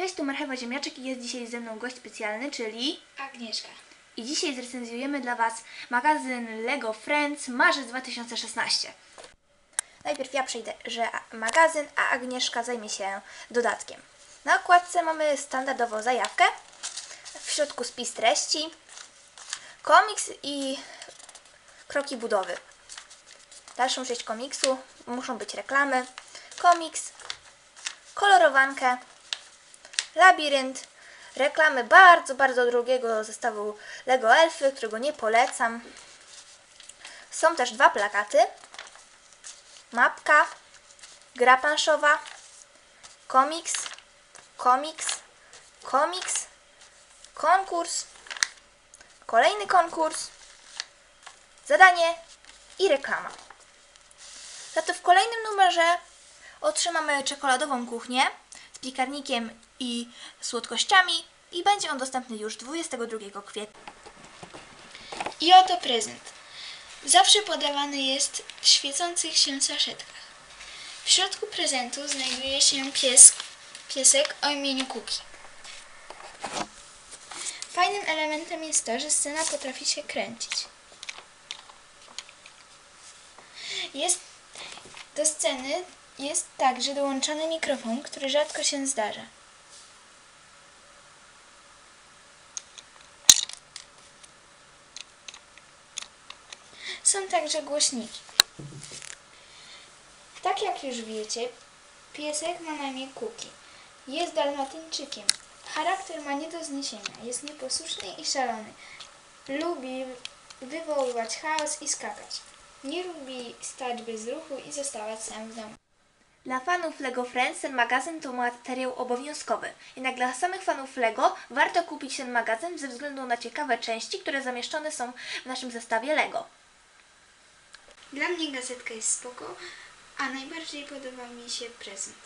Cześć, tu Marchewa Ziemniaczek i jest dzisiaj ze mną gość specjalny, czyli... Agnieszka. I dzisiaj zrecenzujemy dla Was magazyn LEGO Friends marzec 2016. Najpierw ja przejdę, że magazyn, a Agnieszka zajmie się dodatkiem. Na okładce mamy standardowo zajawkę, w środku spis treści, komiks i kroki budowy. Dalszą część komiksu muszą być reklamy, komiks, kolorowankę, labirynt, reklamy bardzo, bardzo drugiego zestawu Lego Elfy, którego nie polecam. Są też dwa plakaty, mapka, gra planszowa, komiks, komiks, komiks, konkurs, kolejny konkurs, zadanie i reklama. Za to w kolejnym numerze otrzymamy czekoladową kuchnię piekarnikiem i słodkościami i będzie on dostępny już 22 kwietnia. I oto prezent. Zawsze podawany jest w świecących się saszetkach. W środku prezentu znajduje się pies, piesek o imieniu Kuki. Fajnym elementem jest to, że scena potrafi się kręcić. Jest do sceny jest także dołączony mikrofon, który rzadko się zdarza. Są także głośniki. Tak jak już wiecie, piesek ma na imię Kuki. Jest dalmatyńczykiem. Charakter ma nie do zniesienia. Jest nieposłuszny i szalony. Lubi wywoływać chaos i skakać. Nie lubi stać bez ruchu i zostawać sam w domu. Dla fanów LEGO Friends ten magazyn to materiał obowiązkowy. Jednak dla samych fanów LEGO warto kupić ten magazyn ze względu na ciekawe części, które zamieszczone są w naszym zestawie LEGO. Dla mnie gazetka jest spoko, a najbardziej podoba mi się prezent.